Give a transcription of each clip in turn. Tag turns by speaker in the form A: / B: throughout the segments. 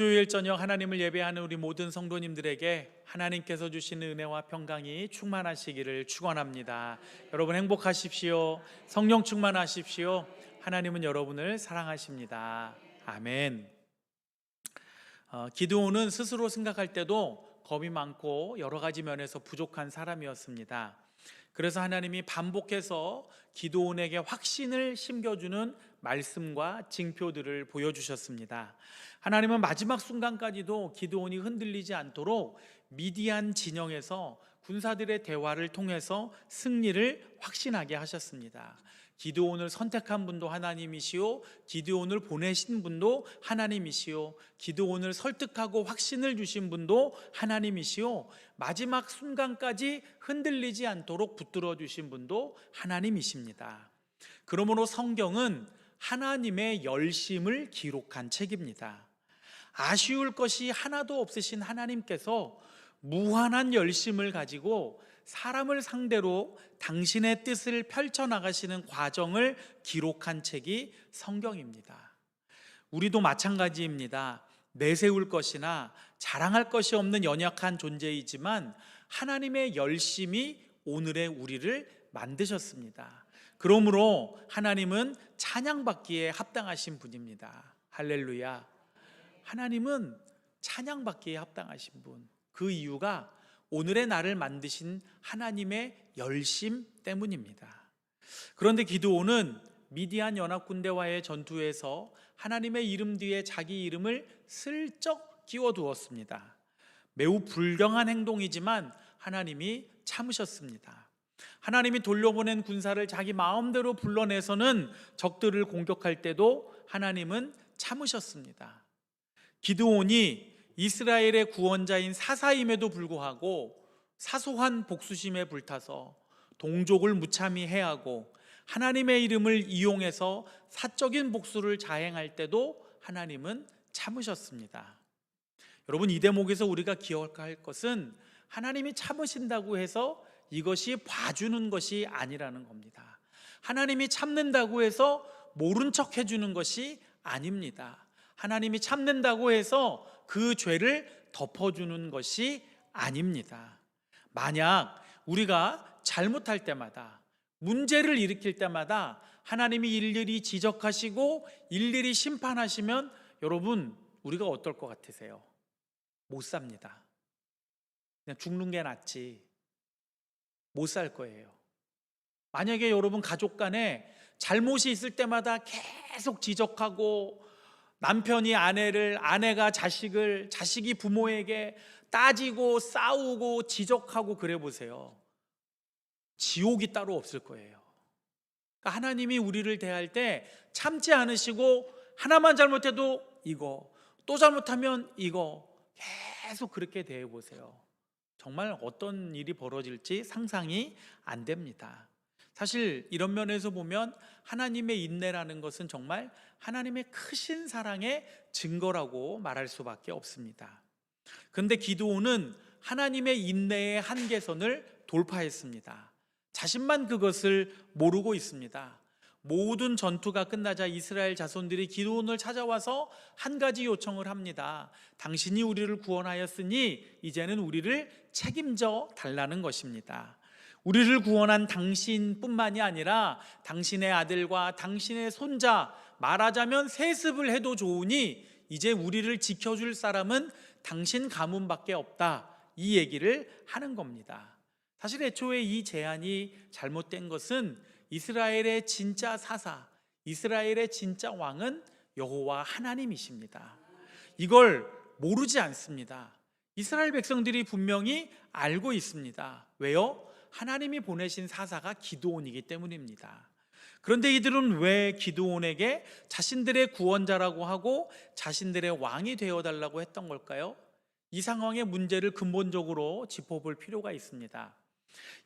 A: 수요일 저녁 하나님을 예배하는 우리 모든 성도님들에게 하나님께서 주시는 은혜와 평강이 충만하시기를 축원합니다. 여러분 행복하십시오. 성령 충만하십시오. 하나님은 여러분을 사랑하십니다. 아멘. 어, 기드온은 스스로 생각할 때도 겁이 많고 여러 가지 면에서 부족한 사람이었습니다. 그래서 하나님이 반복해서 기도원에게 확신을 심겨주는 말씀과 징표들을 보여주셨습니다. 하나님은 마지막 순간까지도 기도원이 흔들리지 않도록 미디안 진영에서 군사들의 대화를 통해서 승리를 확신하게 하셨습니다. 기드온을 선택한 분도 하나님이시오 기드온을 보내신 분도 하나님이시오 기드온을 설득하고 확신을 주신 분도 하나님이시오 마지막 순간까지 흔들리지 않도록 붙들어 주신 분도 하나님이십니다. 그러므로 성경은 하나님의 열심을 기록한 책입니다. 아쉬울 것이 하나도 없으신 하나님께서 무한한 열심을 가지고 사람을 상대로 당신의 뜻을 펼쳐나가시는 과정을 기록한 책이 성경입니다. 우리도 마찬가지입니다. 내세울 것이나 자랑할 것이 없는 연약한 존재이지만 하나님의 열심이 오늘의 우리를 만드셨습니다. 그러므로 하나님은 찬양받기에 합당하신 분입니다. 할렐루야. 하나님은 찬양받기에 합당하신 분. 그 이유가 오늘의 나를 만드신 하나님의 열심 때문입니다. 그런데 기드온은 미디안 연합군대와의 전투에서 하나님의 이름 뒤에 자기 이름을 슬쩍 끼워 두었습니다. 매우 불경한 행동이지만 하나님이 참으셨습니다. 하나님이 돌려보낸 군사를 자기 마음대로 불러내서는 적들을 공격할 때도 하나님은 참으셨습니다. 기드온이 이스라엘의 구원자인 사사임에도 불구하고 사소한 복수심에 불타서 동족을 무참히 해하고 하나님의 이름을 이용해서 사적인 복수를 자행할 때도 하나님은 참으셨습니다. 여러분 이 대목에서 우리가 기억할 것은 하나님이 참으신다고 해서 이것이 봐주는 것이 아니라는 겁니다. 하나님이 참는다고 해서 모른 척 해주는 것이 아닙니다. 하나님이 참는다고 해서 그 죄를 덮어주는 것이 아닙니다. 만약 우리가 잘못할 때마다 문제를 일으킬 때마다 하나님이 일일이 지적하시고 일일이 심판하시면 여러분 우리가 어떨 것 같으세요? 못 삽니다. 그냥 죽는 게 낫지. 못 살 거예요. 만약에 여러분 가족 간에 잘못이 있을 때마다 계속 지적하고 남편이 아내를, 아내가 자식을, 자식이 부모에게 따지고 싸우고 지적하고 그래 보세요. 지옥이 따로 없을 거예요. 그러니까 하나님이 우리를 대할 때 참지 않으시고 하나만 잘못해도 이거, 또 잘못하면 이거 계속 그렇게 대해 보세요. 정말 어떤 일이 벌어질지 상상이 안 됩니다. 사실 이런 면에서 보면 하나님의 인내라는 것은 정말 하나님의 크신 사랑의 증거라고 말할 수밖에 없습니다. 그런데 기도원은 하나님의 인내의 한계선을 돌파했습니다. 자신만 그것을 모르고 있습니다. 모든 전투가 끝나자 이스라엘 자손들이 기도원을 찾아와서 한 가지 요청을 합니다. 당신이 우리를 구원하였으니 이제는 우리를 책임져 달라는 것입니다. 우리를 구원한 당신뿐만이 아니라 당신의 아들과 당신의 손자 말하자면 세습을 해도 좋으니 이제 우리를 지켜줄 사람은 당신 가문밖에 없다. 이 얘기를 하는 겁니다. 사실 애초에 이 제안이 잘못된 것은 이스라엘의 진짜 사사, 이스라엘의 진짜 왕은 여호와 하나님이십니다. 이걸 모르지 않습니다. 이스라엘 백성들이 분명히 알고 있습니다. 왜요? 하나님이 보내신 사사가 기도원이기 때문입니다. 그런데 이들은 왜 기도원에게 자신들의 구원자라고 하고 자신들의 왕이 되어 달라고 했던 걸까요? 이 상황의 문제를 근본적으로 짚어볼 필요가 있습니다.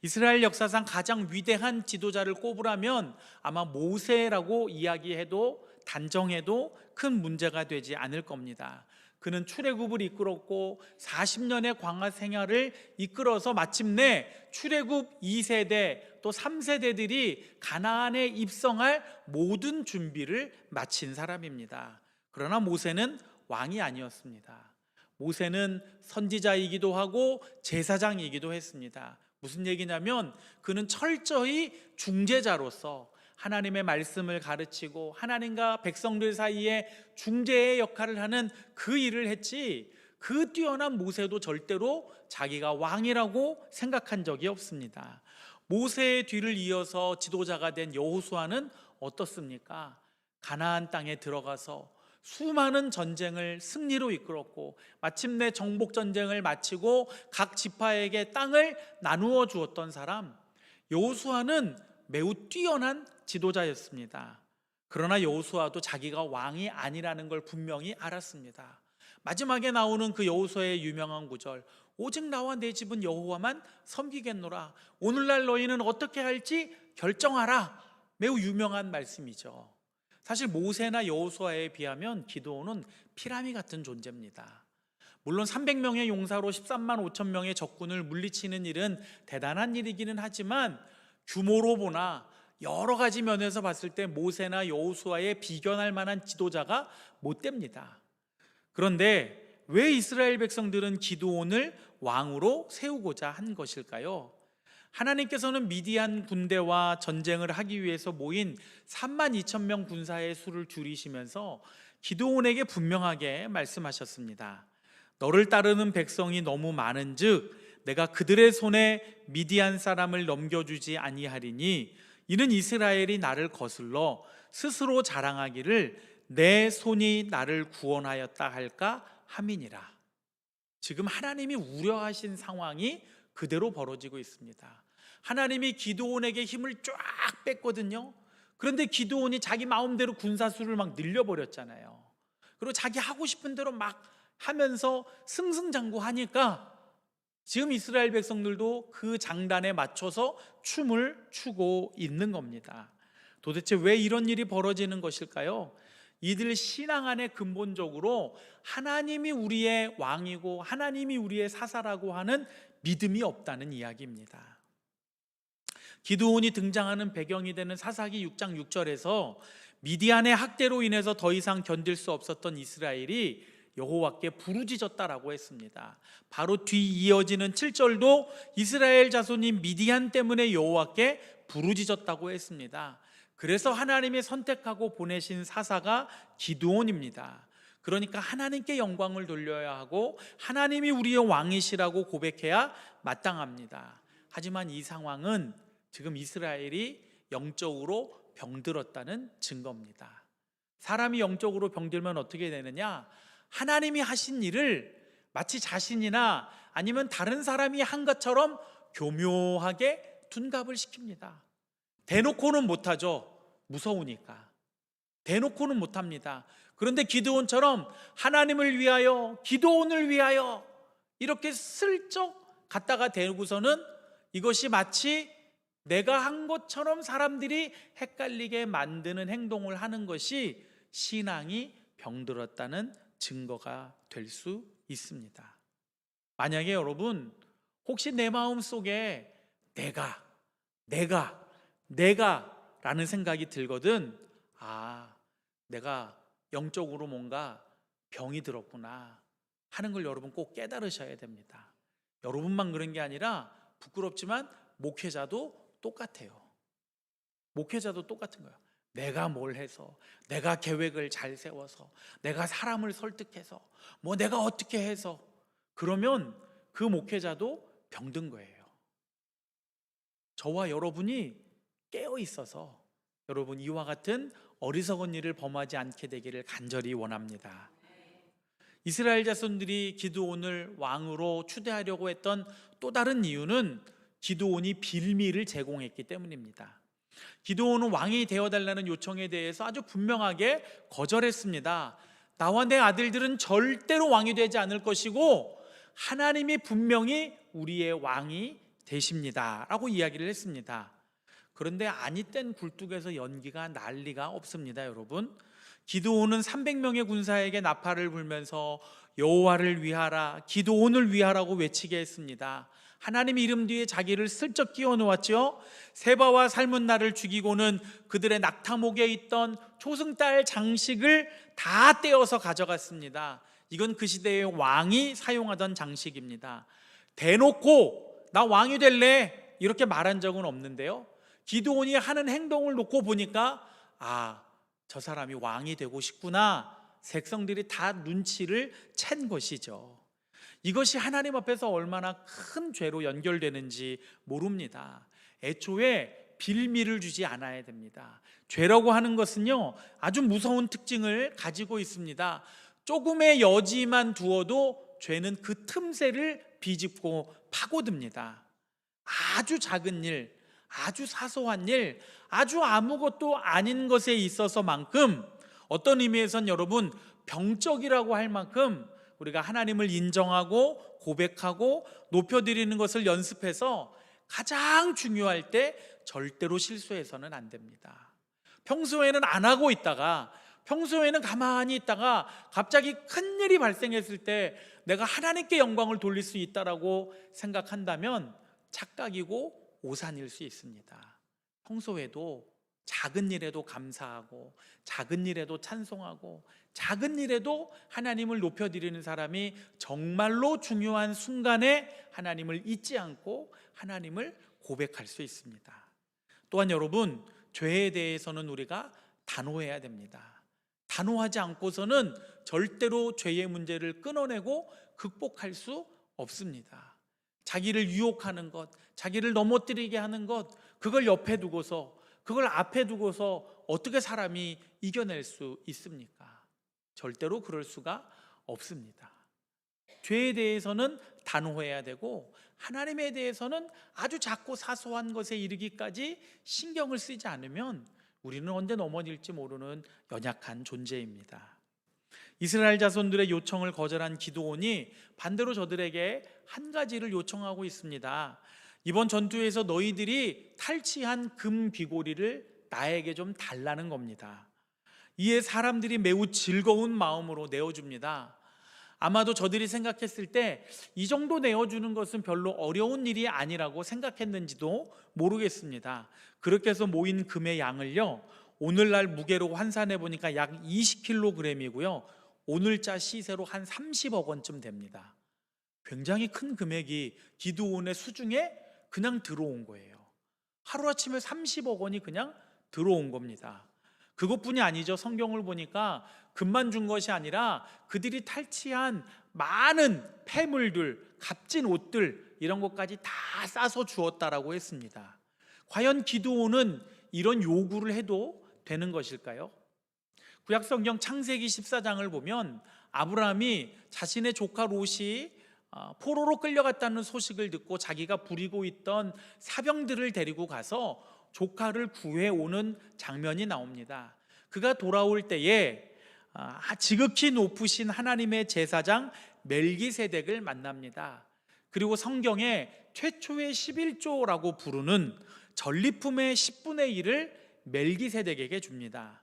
A: 이스라엘 역사상 가장 위대한 지도자를 꼽으라면 아마 모세라고 이야기해도 단정해도 큰 문제가 되지 않을 겁니다. 그는 출애굽을 이끌었고 40년의 광야 생활을 이끌어서 마침내 출애굽 2세대 또 3세대들이 가나안에 입성할 모든 준비를 마친 사람입니다. 그러나 모세는 왕이 아니었습니다. 모세는 선지자이기도 하고 제사장이기도 했습니다. 무슨 얘기냐면 그는 철저히 중재자로서 하나님의 말씀을 가르치고 하나님과 백성들 사이에 중재의 역할을 하는 그 일을 했지 그 뛰어난 모세도 절대로 자기가 왕이라고 생각한 적이 없습니다. 모세의 뒤를 이어서 지도자가 된 여호수아는 어떻습니까? 가나안 땅에 들어가서 수많은 전쟁을 승리로 이끌었고 마침내 정복 전쟁을 마치고 각 지파에게 땅을 나누어 주었던 사람 여호수아는 매우 뛰어난 지도자였습니다. 그러나 여호수아도 자기가 왕이 아니라는 걸 분명히 알았습니다. 마지막에 나오는 그 여호수아의 유명한 구절 오직 나와 내 집은 여호와만 섬기겠노라 오늘날 너희는 어떻게 할지 결정하라 매우 유명한 말씀이죠. 사실 모세나 여호수아에 비하면 기도원은 피라미 같은 존재입니다. 물론 300명의 용사로 13만 5천 명의 적군을 물리치는 일은 대단한 일이기는 하지만 규모로 보나 여러 가지 면에서 봤을 때 모세나 여호수아에 비견할 만한 지도자가 못 됩니다. 그런데 왜 이스라엘 백성들은 기도원을 왕으로 세우고자 한 것일까요? 하나님께서는 미디안 군대와 전쟁을 하기 위해서 모인 3만 2천 명 군사의 수를 줄이시면서 기도원에게 분명하게 말씀하셨습니다. 너를 따르는 백성이 너무 많은즉 내가 그들의 손에 미디안 사람을 넘겨주지 아니하리니 이는 이스라엘이 나를 거슬러 스스로 자랑하기를 내 손이 나를 구원하였다 할까 함이니라. 지금 하나님이 우려하신 상황이 그대로 벌어지고 있습니다. 하나님이 기도원에게 힘을 쫙 뺐거든요. 그런데 기도원이 자기 마음대로 군사수를 막 늘려버렸잖아요. 그리고 자기 하고 싶은 대로 막 하면서 승승장구하니까 지금 이스라엘 백성들도 그 장단에 맞춰서 춤을 추고 있는 겁니다. 도대체 왜 이런 일이 벌어지는 것일까요? 이들 신앙 안에 근본적으로 하나님이 우리의 왕이고 하나님이 우리의 사사라고 하는 믿음이 없다는 이야기입니다. 기드온이 등장하는 배경이 되는 사사기 6장 6절에서 미디안의 학대로 인해서 더 이상 견딜 수 없었던 이스라엘이 여호와께 부르짖었다라고 했습니다. 바로 뒤 이어지는 7절도 이스라엘 자손인 미디안 때문에 여호와께 부르짖었다고 했습니다. 그래서 하나님이 선택하고 보내신 사사가 기드온입니다. 그러니까 하나님께 영광을 돌려야 하고 하나님이 우리의 왕이시라고 고백해야 마땅합니다. 하지만 이 상황은 지금 이스라엘이 영적으로 병들었다는 증거입니다. 사람이 영적으로 병들면 어떻게 되느냐? 하나님이 하신 일을 마치 자신이나 아니면 다른 사람이 한 것처럼 교묘하게 둔갑을 시킵니다. 대놓고는 못하죠. 무서우니까. 대놓고는 못합니다. 그런데 기드온처럼 하나님을 위하여, 기도원을 위하여 이렇게 슬쩍 갖다가 대고서는 이것이 마치 내가 한 것처럼 사람들이 헷갈리게 만드는 행동을 하는 것이 신앙이 병들었다는 증거가 될 수 있습니다. 만약에 여러분 혹시 내 마음 속에 내가, 내가, 내가 라는 생각이 들거든, 아, 내가 영적으로 뭔가 병이 들었구나 하는 걸 여러분 꼭 깨달으셔야 됩니다. 여러분만 그런 게 아니라 부끄럽지만 목회자도 똑같아요. 목회자도 똑같은 거예요. 내가 뭘 해서, 내가 계획을 잘 세워서, 내가 사람을 설득해서, 뭐 내가 어떻게 해서, 그러면 그 목회자도 병든 거예요. 저와 여러분이 깨어 있어서 여러분 이와 같은 어리석은 일을 범하지 않게 되기를 간절히 원합니다. 이스라엘 자손들이 기드온을 왕으로 추대하려고 했던 또 다른 이유는 기드온이 빌미를 제공했기 때문입니다. 기드온은 왕이 되어달라는 요청에 대해서 아주 분명하게 거절했습니다. 나와 내 아들들은 절대로 왕이 되지 않을 것이고 하나님이 분명히 우리의 왕이 되십니다. 라고 이야기를 했습니다. 그런데 아니 땐 굴뚝에서 연기가 난리가 없습니다, 여러분. 기도온은 300명의 군사에게 나팔을 불면서 여호와를 위하라, 기도온을 위하라고 외치게 했습니다. 하나님 이름 뒤에 자기를 슬쩍 끼워 놓았죠. 세바와 삶은 나를 죽이고는 그들의 낙타목에 있던 초승달 장식을 다 떼어서 가져갔습니다. 이건 그 시대의 왕이 사용하던 장식입니다. 대놓고 나 왕이 될래 이렇게 말한 적은 없는데요. 기도원이 하는 행동을 놓고 보니까 아, 저 사람이 왕이 되고 싶구나. 백성들이 다 눈치를 챈 것이죠. 이것이 하나님 앞에서 얼마나 큰 죄로 연결되는지 모릅니다. 애초에 빌미를 주지 않아야 됩니다. 죄라고 하는 것은요, 아주 무서운 특징을 가지고 있습니다. 조금의 여지만 두어도 죄는 그 틈새를 비집고 파고듭니다. 아주 작은 일, 아주 사소한 일, 아주 아무것도 아닌 것에 있어서만큼 어떤 의미에선 여러분 병적이라고 할 만큼 우리가 하나님을 인정하고 고백하고 높여드리는 것을 연습해서 가장 중요할 때 절대로 실수해서는 안 됩니다. 평소에는 안 하고 있다가 평소에는 가만히 있다가 갑자기 큰 일이 발생했을 때 내가 하나님께 영광을 돌릴 수 있다라고 생각한다면 착각이고 오산일 수 있습니다. 평소에도 작은 일에도 감사하고 작은 일에도 찬송하고 작은 일에도 하나님을 높여드리는 사람이 정말로 중요한 순간에 하나님을 잊지 않고 하나님을 고백할 수 있습니다. 또한 여러분, 죄에 대해서는 우리가 단호해야 됩니다. 단호하지 않고서는 절대로 죄의 문제를 끊어내고 극복할 수 없습니다. 자기를 유혹하는 것, 자기를 넘어뜨리게 하는 것, 그걸 옆에 두고서 그걸 앞에 두고서 어떻게 사람이 이겨낼 수 있습니까? 절대로 그럴 수가 없습니다. 죄에 대해서는 단호해야 되고 하나님에 대해서는 아주 작고 사소한 것에 이르기까지 신경을 쓰지 않으면 우리는 언제 넘어질지 모르는 연약한 존재입니다. 이스라엘 자손들의 요청을 거절한 기도원이 반대로 저들에게 한 가지를 요청하고 있습니다. 이번 전투에서 너희들이 탈취한 금 귀고리를 나에게 좀 달라는 겁니다. 이에 사람들이 매우 즐거운 마음으로 내어줍니다. 아마도 저들이 생각했을 때 이 정도 내어주는 것은 별로 어려운 일이 아니라고 생각했는지도 모르겠습니다. 그렇게 해서 모인 금의 양을요, 오늘날 무게로 환산해 보니까 약 20kg이고요. 오늘자 시세로 한 30억 원쯤 됩니다. 굉장히 큰 금액이 기도원의 수중에 그냥 들어온 거예요. 하루아침에 30억 원이 그냥 들어온 겁니다. 그것뿐이 아니죠. 성경을 보니까 금만 준 것이 아니라 그들이 탈취한 많은 폐물들, 값진 옷들 이런 것까지 다 싸서 주었다라고 했습니다. 과연 기도원은 이런 요구를 해도 되는 것일까요? 구약 성경 창세기 14장을 보면 아브라함이 자신의 조카 롯이 어, 포로로 끌려갔다는 소식을 듣고 자기가 부리고 있던 사병들을 데리고 가서 조카를 구해 오는 장면이 나옵니다. 그가 돌아올 때에 아, 지극히 높으신 하나님의 제사장 멜기세덱을 만납니다. 그리고 성경에 최초의 11조라고 부르는 전리품의 10분의 1을 멜기세덱에게 줍니다.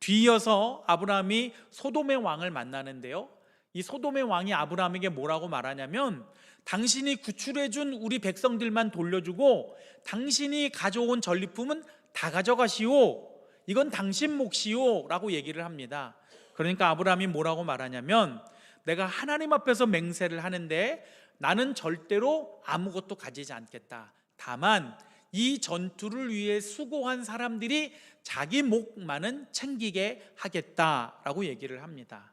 A: 뒤이어서 아브라함이 소돔의 왕을 만나는데요. 이 소돔의 왕이 아브라함에게 뭐라고 말하냐면 당신이 구출해 준 우리 백성들만 돌려주고 당신이 가져온 전리품은 다 가져가시오. 이건 당신 몫이오라고 얘기를 합니다. 그러니까 아브라함이 뭐라고 말하냐면 내가 하나님 앞에서 맹세를 하는데 나는 절대로 아무것도 가지지 않겠다. 다만 이 전투를 위해 수고한 사람들이 자기 목만은 챙기게 하겠다라고 얘기를 합니다.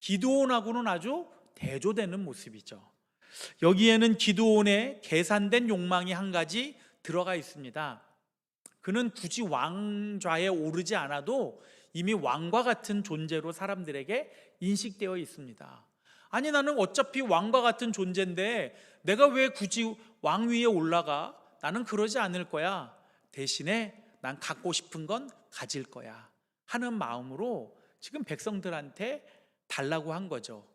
A: 기도원하고는 아주 대조되는 모습이죠. 여기에는 기도원의 계산된 욕망이 한 가지 들어가 있습니다. 그는 굳이 왕좌에 오르지 않아도 이미 왕과 같은 존재로 사람들에게 인식되어 있습니다. 아니 나는 어차피 왕과 같은 존재인데 내가 왜 굳이 왕 위에 올라가? 나는 그러지 않을 거야. 대신에 난 갖고 싶은 건 가질 거야. 하는 마음으로 지금 백성들한테 달라고 한 거죠.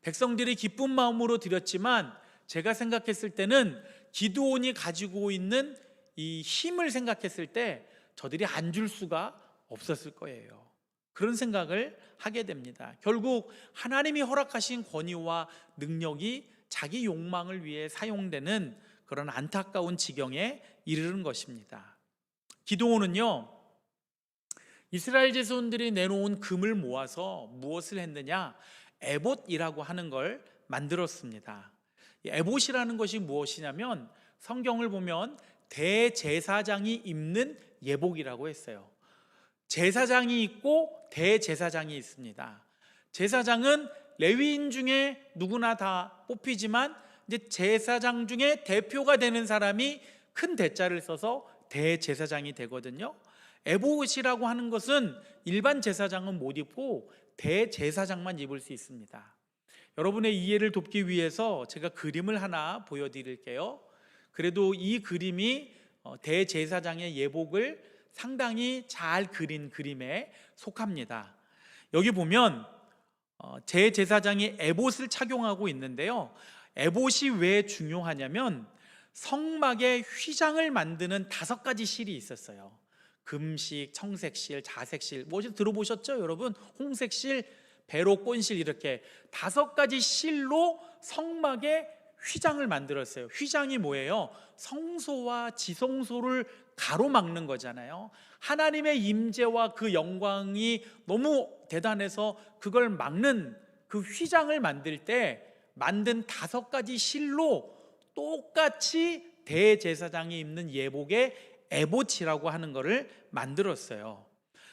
A: 백성들이 기쁜 마음으로 드렸지만 제가 생각했을 때는 기도원이 가지고 있는 이 힘을 생각했을 때 저들이 안 줄 수가 없었을 거예요. 그런 생각을 하게 됩니다. 결국 하나님이 허락하신 권위와 능력이 자기 욕망을 위해 사용되는 그런 안타까운 지경에 이르는 것입니다. 기도원은요, 이스라엘 제사원들이 내놓은 금을 모아서 무엇을 했느냐? 에봇이라고 하는 걸 만들었습니다. 이 에봇이라는 것이 무엇이냐면 성경을 보면 대제사장이 입는 예복이라고 했어요. 제사장이 있고 대제사장이 있습니다. 제사장은 레위인 중에 누구나 다 뽑히지만 이제 제사장 중에 대표가 되는 사람이 큰 대자를 써서 대제사장이 되거든요. 에봇이라고 하는 것은 일반 제사장은 못 입고 대제사장만 입을 수 있습니다. 여러분의 이해를 돕기 위해서 제가 그림을 하나 보여드릴게요. 그래도 이 그림이 어, 대제사장의 예복을 상당히 잘 그린 그림에 속합니다. 여기 보면 어, 제제사장이 에봇을 착용하고 있는데요. 에봇이 왜 중요하냐면 성막에 휘장을 만드는 다섯 가지 실이 있었어요. 금식, 청색실, 자색실, 뭐 들어보셨죠, 여러분? 홍색실, 배로 꼰실 이렇게 다섯 가지 실로 성막에 휘장을 만들었어요. 휘장이 뭐예요? 성소와 지성소를 가로막는 거잖아요. 하나님의 임재와 그 영광이 너무 대단해서 그걸 막는 그 휘장을 만들 때 만든 다섯 가지 실로 똑같이 대제사장이 입는 예복의 에봇이라고 하는 것을 만들었어요.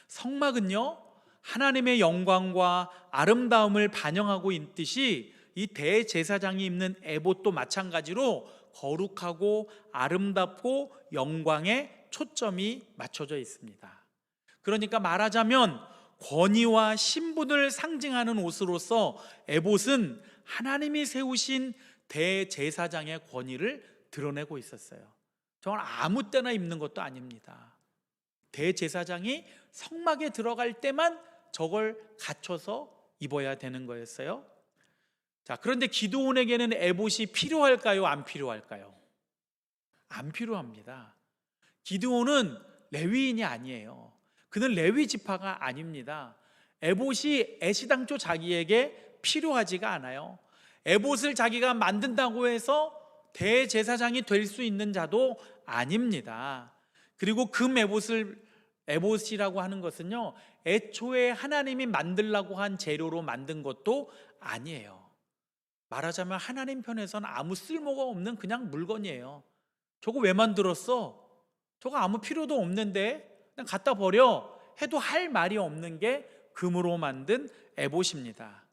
A: 성막은요, 하나님의 영광과 아름다움을 반영하고 있듯이 이 대제사장이 입는 에봇도 마찬가지로 거룩하고 아름답고 영광에 초점이 맞춰져 있습니다. 그러니까 말하자면 권위와 신분을 상징하는 옷으로서 에봇은 하나님이 세우신 대제사장의 권위를 드러내고 있었어요. 정말 아무 때나 입는 것도 아닙니다. 대제사장이 성막에 들어갈 때만 저걸 갖춰서 입어야 되는 거였어요. 자, 그런데 기도원에게는 에봇이 필요할까요? 안 필요할까요? 안 필요합니다. 기드온은 레위인이 아니에요. 그는 레위 지파가 아닙니다. 에봇이 애시당초 자기에게 필요하지가 않아요. 에봇을 자기가 만든다고 해서 대제사장이 될 수 있는 자도 아닙니다. 그리고 금 에봇을 에봇이라고 하는 것은요, 애초에 하나님이 만들라고 한 재료로 만든 것도 아니에요. 말하자면 하나님 편에서는 아무 쓸모가 없는 그냥 물건이에요. 저거 왜 만들었어? 저거 아무 필요도 없는데 그냥 갖다 버려 해도 할 말이 없는 게 금으로 만든 에봇입니다.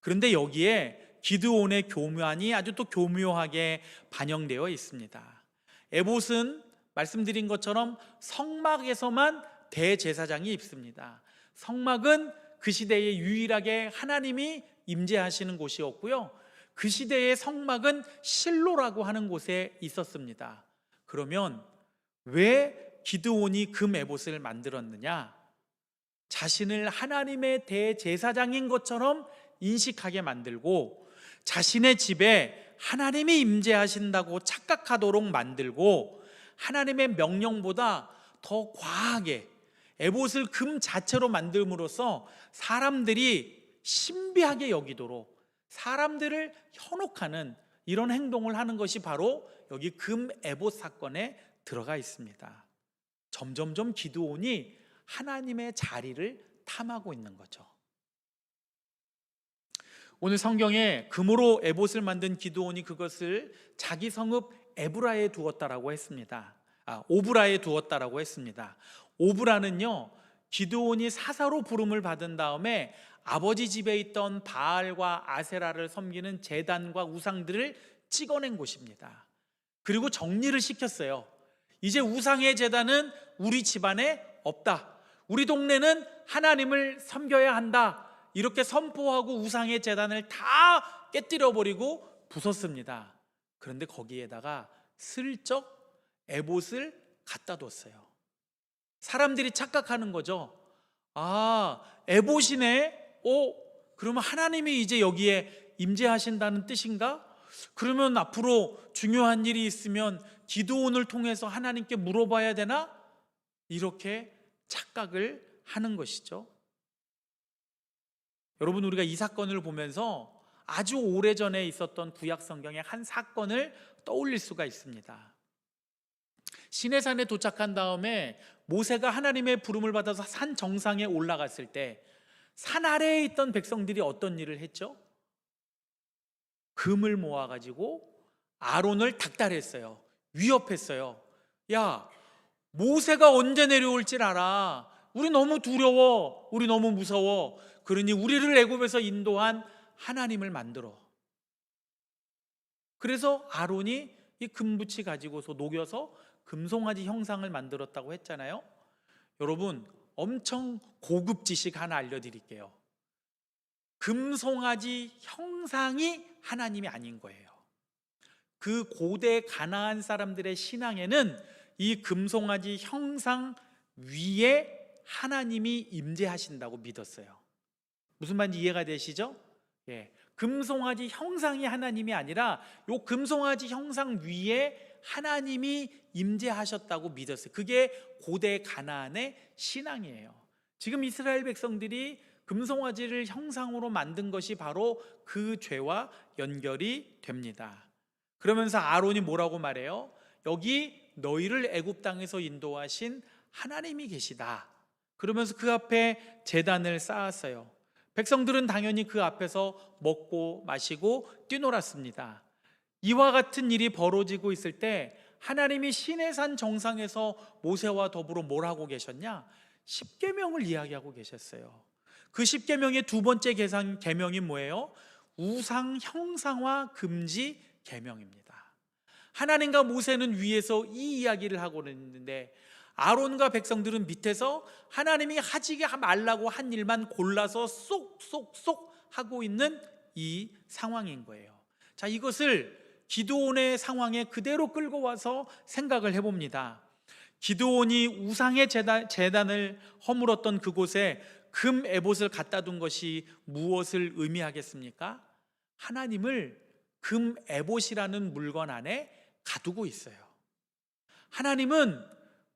A: 그런데 여기에 기드온의 교묘한이 아주 또 교묘하게 반영되어 있습니다. 에봇은 말씀드린 것처럼 성막에서만 대제사장이 입습니다. 성막은 그 시대에 유일하게 하나님이 임재하시는 곳이었고요. 그 시대의 성막은 실로라고 하는 곳에 있었습니다. 그러면 왜 기드온이 금 에봇을 만들었느냐? 자신을 하나님의 대제사장인 것처럼 인식하게 만들고 자신의 집에 하나님이 임재하신다고 착각하도록 만들고 하나님의 명령보다 더 과하게 에봇을 금 자체로 만듦으로써 사람들이 신비하게 여기도록 사람들을 현혹하는 이런 행동을 하는 것이 바로 여기 금 에봇 사건에 들어가 있습니다. 점점점 기드온이 하나님의 자리를 탐하고 있는 거죠. 오늘 성경에 금으로 에봇을 만든 기드온이 그것을 자기 성읍 에브라에 두었다라고 했습니다. 아, 오브라에 두었다라고 했습니다. 오브라는요, 기드온이 사사로 부름을 받은 다음에 아버지 집에 있던 바알과 아세라를 섬기는 제단과 우상들을 찍어낸 곳입니다. 그리고 정리를 시켰어요. 이제 우상의 제단은 우리 집안에 없다. 우리 동네는 하나님을 섬겨야 한다. 이렇게 선포하고 우상의 재단을 다 깨뜨려 버리고 부쉈습니다. 그런데 거기에다가 슬쩍 에봇을 갖다 뒀어요. 사람들이 착각하는 거죠. 아, 에봇이네. 오, 그러면 하나님이 이제 여기에 임재하신다는 뜻인가? 그러면 앞으로 중요한 일이 있으면 기도원을 통해서 하나님께 물어봐야 되나? 이렇게 착각을 하는 것이죠. 여러분 우리가 이 사건을 보면서 아주 오래전에 있었던 구약 성경의 한 사건을 떠올릴 수가 있습니다. 시내산에 도착한 다음에 모세가 하나님의 부름을 받아서 산 정상에 올라갔을 때 산 아래에 있던 백성들이 어떤 일을 했죠? 금을 모아 가지고 아론을 닥달했어요. 위협했어요. 야, 모세가 언제 내려올지 알아. 우리 너무 두려워. 우리 너무 무서워. 그러니 우리를 애굽에서 인도한 하나님을 만들어. 그래서 아론이 이 금붙이 가지고서 녹여서 금송아지 형상을 만들었다고 했잖아요. 여러분, 엄청 고급 지식 하나 알려드릴게요. 금송아지 형상이 하나님이 아닌 거예요. 그 고대 가나안 사람들의 신앙에는 이 금송아지 형상 위에 하나님이 임재하신다고 믿었어요. 무슨 말인지 이해가 되시죠? 예. 금송아지 형상이 하나님이 아니라 요 금송아지 형상 위에 하나님이 임재하셨다고 믿었어요. 그게 고대 가나안의 신앙이에요. 지금 이스라엘 백성들이 금송아지를 형상으로 만든 것이 바로 그 죄와 연결이 됩니다. 그러면서 아론이 뭐라고 말해요? 여기 너희를 애굽 땅에서 인도하신 하나님이 계시다. 그러면서 그 앞에 제단을 쌓았어요. 백성들은 당연히 그 앞에서 먹고 마시고 뛰놀았습니다. 이와 같은 일이 벌어지고 있을 때 하나님이 시내산 정상에서 모세와 더불어 뭘 하고 계셨냐? 십계명을 이야기하고 계셨어요. 그 십계명의 두 번째 계산 계명이 뭐예요? 우상 형상화 금지 계명입니다. 하나님과 모세는 위에서 이 이야기를 하고 있는데 아론과 백성들은 밑에서 하나님이 하지 말라고 한 일만 골라서 쏙쏙쏙 하고 있는 이 상황인 거예요. 자, 이것을 기도원의 상황에 그대로 끌고 와서 생각을 해봅니다. 기도원이 우상의 재단, 재단을 허물었던 그곳에 금 에봇을 갖다 둔 것이 무엇을 의미하겠습니까? 하나님을 금 에봇이라는 물건 안에 가두고 있어요. 하나님은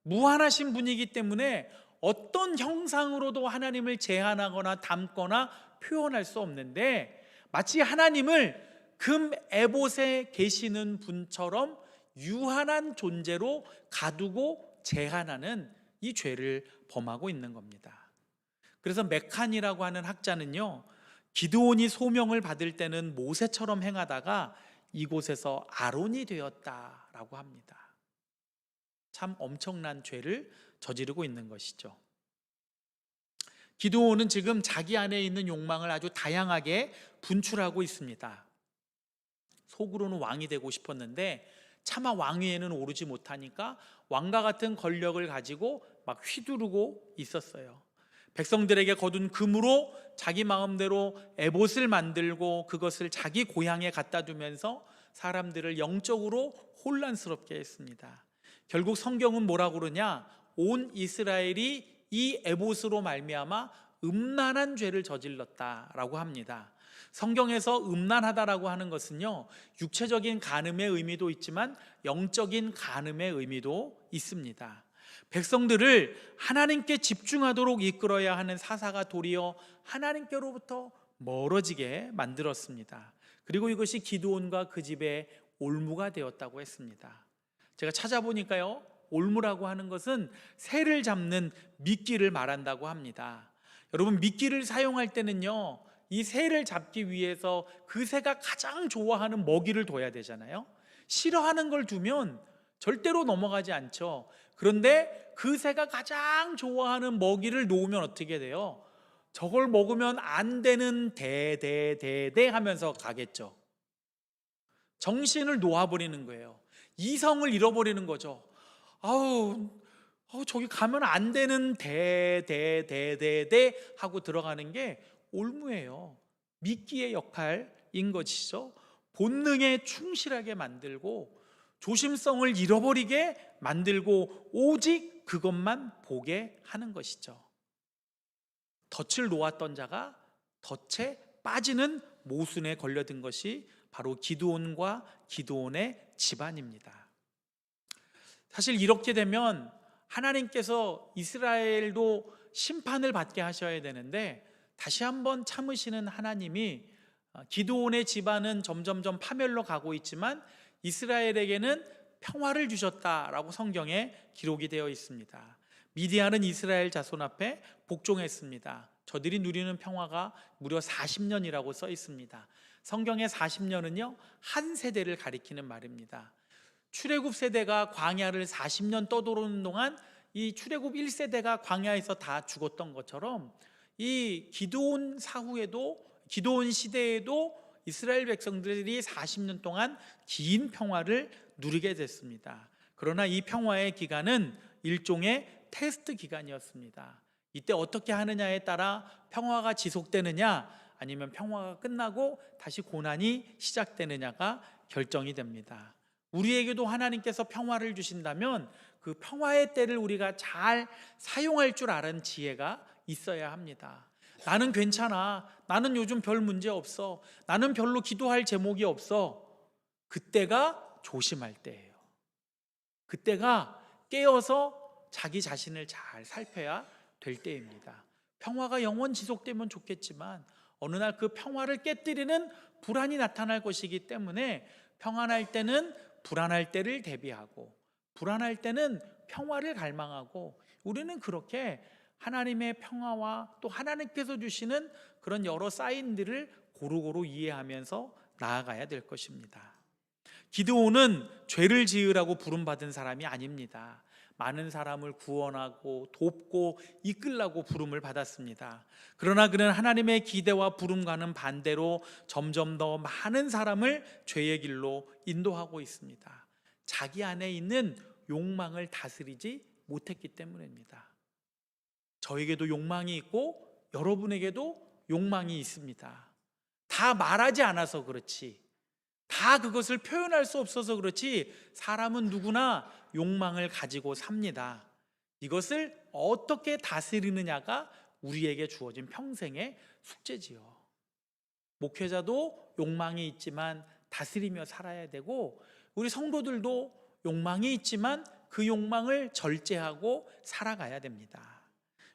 A: 무한하신 분이기 때문에 어떤 형상으로도 하나님을 제한하거나 담거나 표현할 수 없는데 마치 하나님을 금 에봇에 계시는 분처럼 유한한 존재로 가두고 제한하는 이 죄를 범하고 있는 겁니다. 그래서 메칸이라고 하는 학자는요, 기드온이 소명을 받을 때는 모세처럼 행하다가 이곳에서 아론이 되었다라고 합니다. 참 엄청난 죄를 저지르고 있는 것이죠. 기도원은 지금 자기 안에 있는 욕망을 아주 다양하게 분출하고 있습니다. 속으로는 왕이 되고 싶었는데 차마 왕위에는 오르지 못하니까 왕과 같은 권력을 가지고 막 휘두르고 있었어요. 백성들에게 거둔 금으로 자기 마음대로 에봇을 만들고 그것을 자기 고향에 갖다 두면서 사람들을 영적으로 혼란스럽게 했습니다. 결국 성경은 뭐라고 그러냐? 온 이스라엘이 이 에봇으로 말미암아 음란한 죄를 저질렀다라고 합니다. 성경에서 음란하다라고 하는 것은요, 육체적인 간음의 의미도 있지만 영적인 간음의 의미도 있습니다. 백성들을 하나님께 집중하도록 이끌어야 하는 사사가 도리어 하나님께로부터 멀어지게 만들었습니다. 그리고 이것이 기도원과 그 집의 올무가 되었다고 했습니다. 제가 찾아보니까요, 올무라고 하는 것은 새를 잡는 미끼를 말한다고 합니다. 여러분, 미끼를 사용할 때는요, 이 새를 잡기 위해서 그 새가 가장 좋아하는 먹이를 둬야 되잖아요. 싫어하는 걸 두면 절대로 넘어가지 않죠. 그런데 그 새가 가장 좋아하는 먹이를 놓으면 어떻게 돼요? 저걸 먹으면 안 되는 대대대대 하면서 가겠죠. 정신을 놓아버리는 거예요. 이성을 잃어버리는 거죠. 아우, 아우 저기 가면 안 되는 대 대 대 대 대 하고 들어가는 게 올무예요. 미끼의 역할인 것이죠. 본능에 충실하게 만들고 조심성을 잃어버리게 만들고 오직 그것만 보게 하는 것이죠. 덫을 놓았던 자가 덫에 빠지는 모순에 걸려든 것이 바로 기드온과 기드온의 집안입니다. 사실 이렇게 되면 하나님께서 이스라엘도 심판을 받게 하셔야 되는데 다시 한번 참으시는 하나님이 어, 기드온의 집안은 점점점 파멸로 가고 있지만 이스라엘에게는 평화를 주셨다라고 성경에 기록이 되어 있습니다. 미디안은 이스라엘 자손 앞에 복종했습니다. 저들이 누리는 평화가 무려 40년이라고 써 있습니다. 성경의 40년은요, 한 세대를 가리키는 말입니다. 출애굽 세대가 광야를 40년 떠도는 동안 이 출애굽 1세대가 광야에서 다 죽었던 것처럼 이 기도온 사후에도 기도온 시대에도 이스라엘 백성들이 40년 동안 긴 평화를 누리게 됐습니다. 그러나 이 평화의 기간은 일종의 테스트 기간이었습니다. 이때 어떻게 하느냐에 따라 평화가 지속되느냐 아니면 평화가 끝나고 다시 고난이 시작되느냐가 결정이 됩니다. 우리에게도 하나님께서 평화를 주신다면 그 평화의 때를 우리가 잘 사용할 줄 아는 지혜가 있어야 합니다. 나는 괜찮아. 나는 요즘 별 문제 없어. 나는 별로 기도할 제목이 없어. 그때가 조심할 때예요. 그때가 깨어서 자기 자신을 잘 살펴야 될 때입니다. 평화가 영원 지속되면 좋겠지만 어느 날 그 평화를 깨뜨리는 불안이 나타날 것이기 때문에 평안할 때는 불안할 때를 대비하고 불안할 때는 평화를 갈망하고 우리는 그렇게 하나님의 평화와 또 하나님께서 주시는 그런 여러 사인들을 고루고루 이해하면서 나아가야 될 것입니다. 기드온은 죄를 지으라고 부름받은 사람이 아닙니다. 많은 사람을 구원하고 돕고 이끌라고 부름을 받았습니다. 그러나 그는 하나님의 기대와 부름과는 반대로 점점 더 많은 사람을 죄의 길로 인도하고 있습니다. 자기 안에 있는 욕망을 다스리지 못했기 때문입니다. 저에게도 욕망이 있고 여러분에게도 욕망이 있습니다. 다 말하지 않아서 그렇지. 다 그것을 표현할 수 없어서 그렇지 사람은 누구나 욕망을 가지고 삽니다. 이것을 어떻게 다스리느냐가 우리에게 주어진 평생의 숙제지요. 목회자도 욕망이 있지만 다스리며 살아야 되고 우리 성도들도 욕망이 있지만 그 욕망을 절제하고 살아가야 됩니다.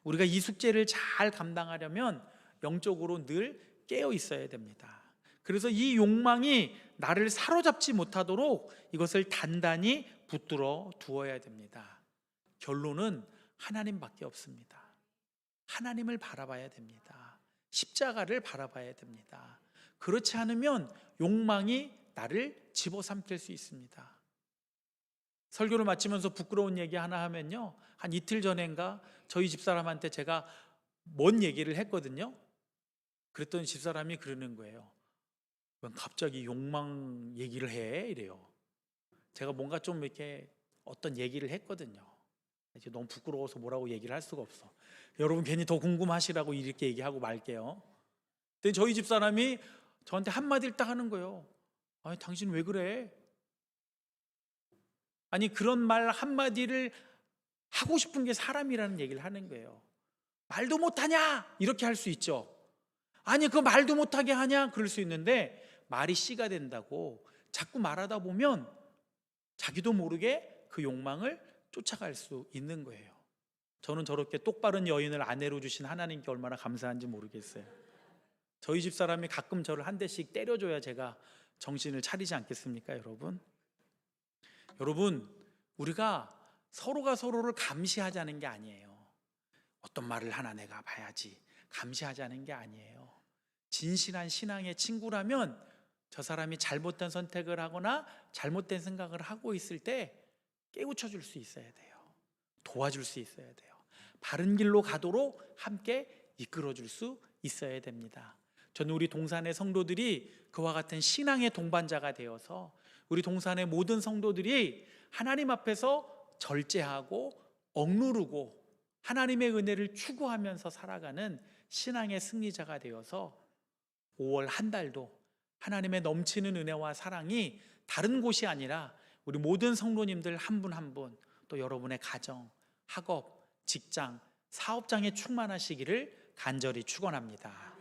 A: 우리가 이 숙제를 잘 감당하려면 영적으로 늘 깨어 있어야 됩니다. 그래서 이 욕망이 나를 사로잡지 못하도록 이것을 단단히 붙들어 두어야 됩니다. 결론은 하나님밖에 없습니다. 하나님을 바라봐야 됩니다. 십자가를 바라봐야 됩니다. 그렇지 않으면 욕망이 나를 집어삼킬 수 있습니다. 설교를 마치면서 부끄러운 얘기 하나 하면요. 한 이틀 전인가 저희 집사람한테 제가 뭔 얘기를 했거든요. 그랬더니 집사람이 그러는 거예요. 왜 갑자기 욕망 얘기를 해? 이래요. 제가 뭔가 좀 이렇게 어떤 얘기를 했거든요. 이제 너무 부끄러워서 뭐라고 얘기를 할 수가 없어. 여러분 괜히 더 궁금하시라고 이렇게 얘기하고 말게요. 근데 저희 집 사람이 저한테 한마디를 딱 하는 거예요. 아니, 당신 왜 그래? 아니, 그런 말 한마디를 하고 싶은 게 사람이라는 얘기를 하는 거예요. 말도 못하냐? 이렇게 할 수 있죠. 아니, 그 말도 못하게 하냐? 그럴 수 있는데 말이 씨가 된다고 자꾸 말하다 보면 자기도 모르게 그 욕망을 쫓아갈 수 있는 거예요. 저는 저렇게 똑바른 여인을 아내로 주신 하나님께 얼마나 감사한지 모르겠어요. 저희 집 사람이 가끔 저를 한 대씩 때려줘야 제가 정신을 차리지 않겠습니까, 여러분? 여러분, 우리가 서로가 서로를 감시하자는 게 아니에요. 어떤 말을 하나 내가 봐야지. 감시하자는 게 아니에요. 진실한 신앙의 친구라면 저 사람이 잘못된 선택을 하거나 잘못된 생각을 하고 있을 때 깨우쳐 줄 수 있어야 돼요. 도와줄 수 있어야 돼요. 바른 길로 가도록 함께 이끌어 줄 수 있어야 됩니다. 저는 우리 동산의 성도들이 그와 같은 신앙의 동반자가 되어서 우리 동산의 모든 성도들이 하나님 앞에서 절제하고 억누르고 하나님의 은혜를 추구하면서 살아가는 신앙의 승리자가 되어서 5월 한 달도 하나님의 넘치는 은혜와 사랑이 다른 곳이 아니라 우리 모든 성도님들 한 분 한 분 또 여러분의 가정, 학업, 직장, 사업장에 충만하시기를 간절히 축원합니다.